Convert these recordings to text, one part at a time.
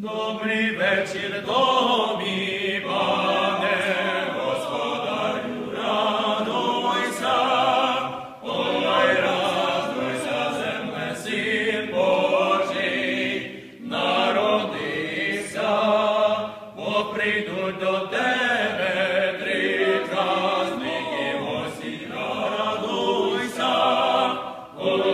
Добрий вечір тобі, пане господарю, ой, радуйся, земле, син Божий, народився, бо до тебе три праздники, гості, радуйся, ой,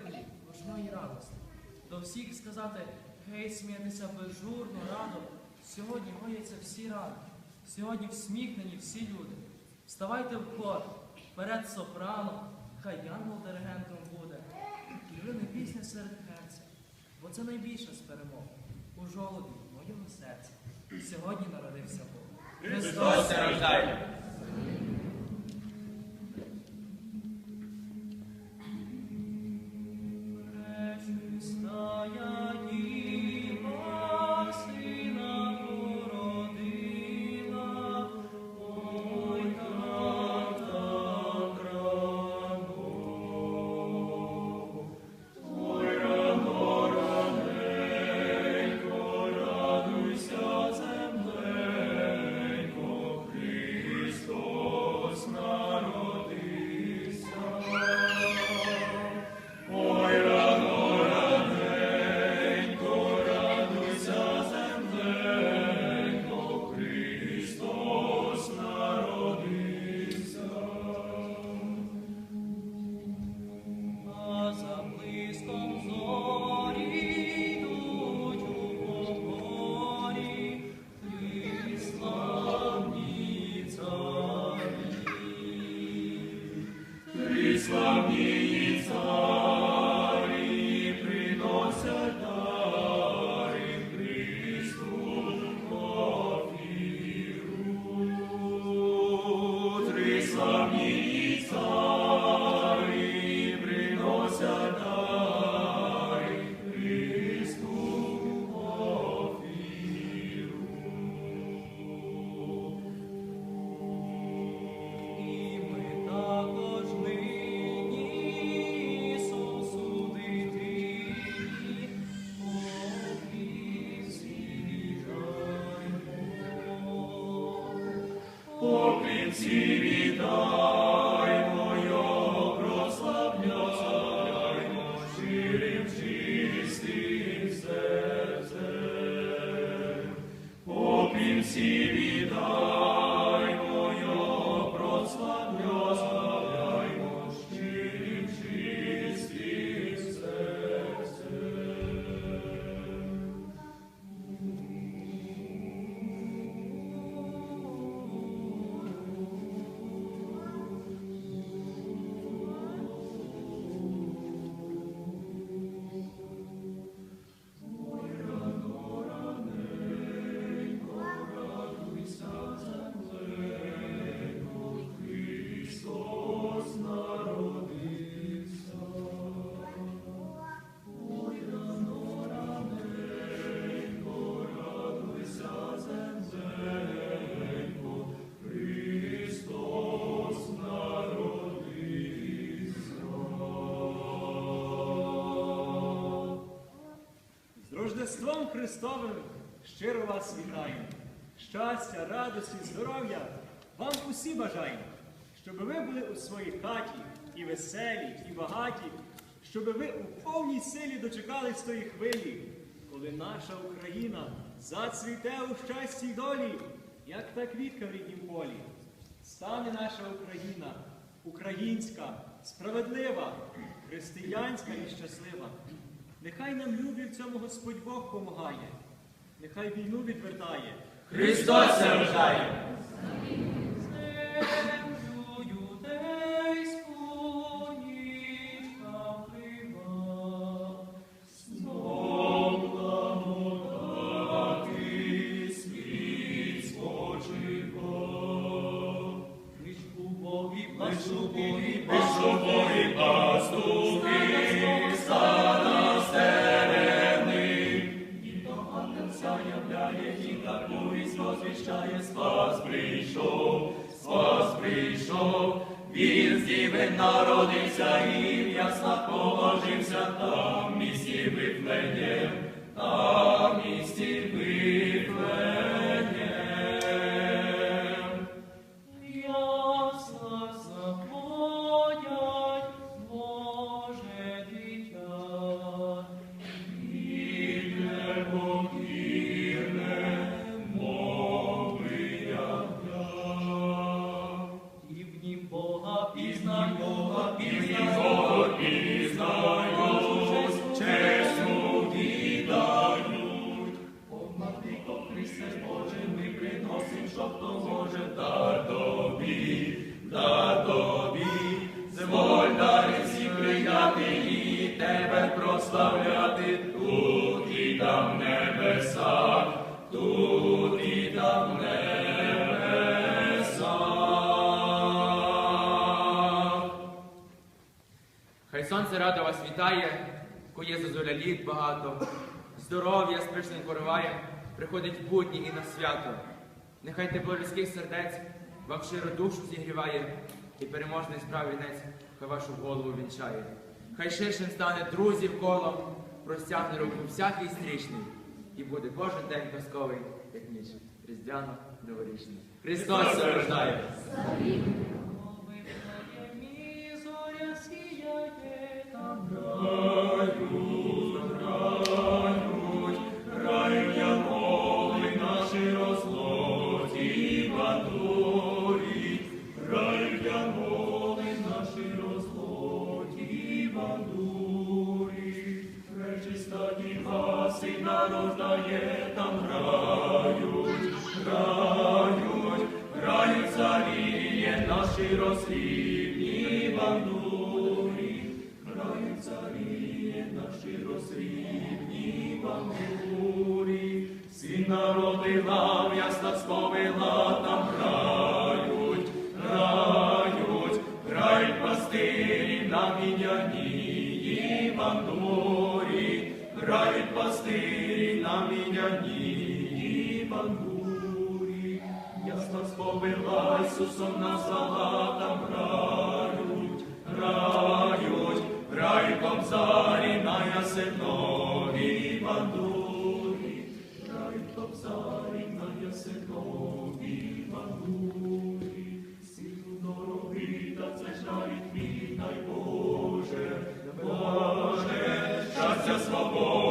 з великої гучної радості, до всіх сказати гей, сміятися безжурно, радо. Сьогодні гояться всі ради, сьогодні всміхнені всі люди. Вставайте в хор, перед сопрано, хай янгол диригентом буде. І не пісня серед серця, бо це найбільше з перемог у жолобі моєго серця. Сьогодні народився Бог. Христос рождає. Рождеством Христовим щиро вас вітаю. Щастя, радості, здоров'я вам усі бажаємо, щоб ви були у своїй хаті і веселі, і багаті, щоб ви у повній силі дочекались тої хвилі, коли наша Україна зацвіте у щасті й долі, як та квітка в ріднім полі. Стане наша Україна, українська, справедлива, християнська і щаслива. Нехай нам любі в цьому Господь Бог помагає, нехай війну відвертає. Христос рождає! Без шубої пастухи, Сонце радо вас вітає, коє зозуля літ багато, здоров'я з пишним кориваєм приходить в будні і на свято. Нехай тепло людських сердець вам щиро душу зігріває, і переможний справ вінець хай вашу голову вінчає. Хай ширшим стане друзів колом, простягне руку всякий стрічний, і буде кожен день казковий, як ніч, різдвяно новорічний. Христос рождає! Бандурі, грають царіє наші розслідні бандурі, син народила, в яснах сповила, там грають, грають, грають пастирі на міняній бандурі, грають. пастирі на міняній бандурі, ясна сповила, Ісусом назвала, там грають, грають, грають кобзарі на ясеновій бандурі, грають кобзарі на ясеновій бандурі, сину дорогий, та це Боже, Боже, щастя, свободу,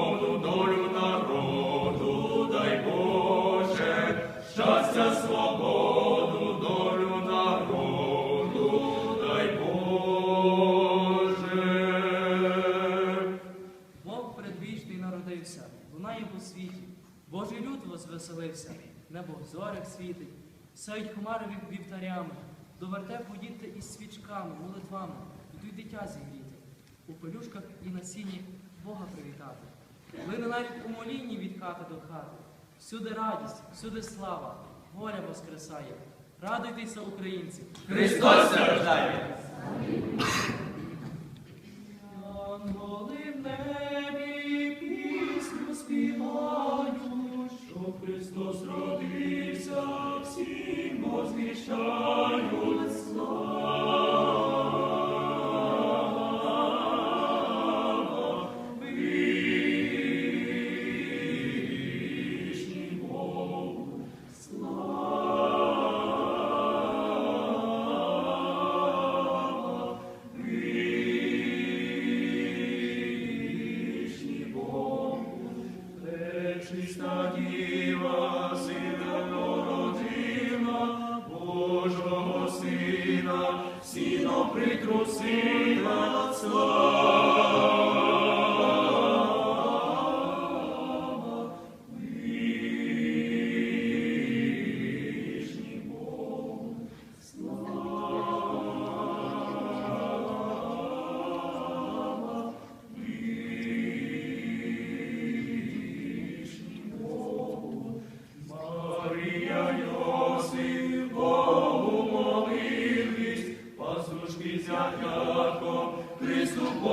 люд возвеселився, небо в зорях світить, сяють хмари вівтарями, до вертепу діти із свічками, молитвами, йдуть дитя зігріти, у пелюшках і на сіні Бога привітати. Лине навіть у молінні від хати до хати. Всюди радість, всюди слава, горя воскресає. Радуйтеся, українці! Христос рождає!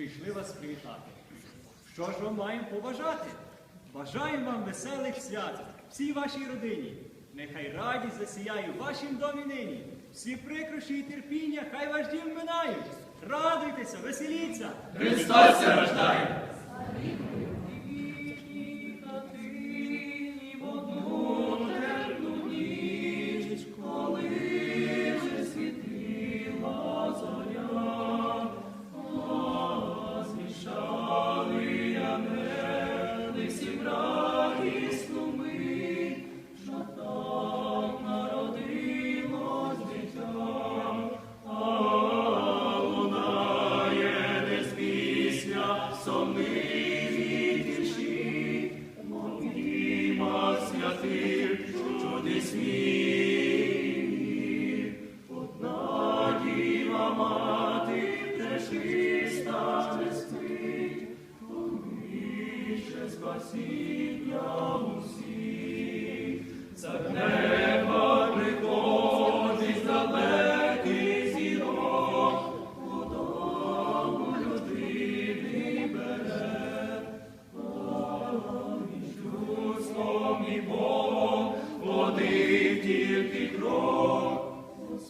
Вишній вас привітати. Що ж вам маємо побажати? Бажаємо вам веселих свят, всій вашій родині. Нехай радість засіяє в вашім домі нині. Всі прикрощі і терпіння, хай ваш дім минають. Радуйтеся, веселіться! Христос рождає.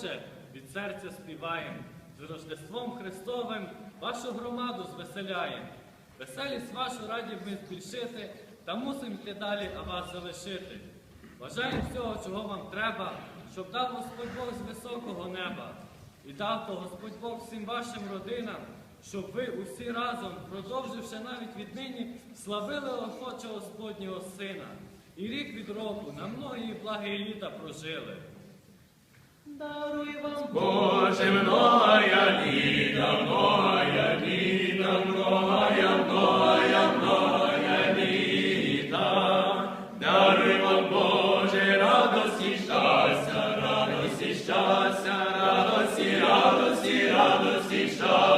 охоче від серця співаємо, з Рождеством Христовим вашу громаду звеселяємо. Веселість вашу раді ми збільшити, та мусимо йти далі, а вас залишити. Бажаємо всього, чого вам треба, щоб дав Господь Бог з високого неба. І дав то Господь Бог всім вашим родинам, щоб ви усі разом, продовживши навіть віднині, славили охоче Господнього Сина. І рік від року на многії благі літа прожили. Боже, многая літа, многая літа, многая, многая, многая літа. Даруй вам, Боже, радості, щастя, радості, щастя, радості, радості, радості, щастя.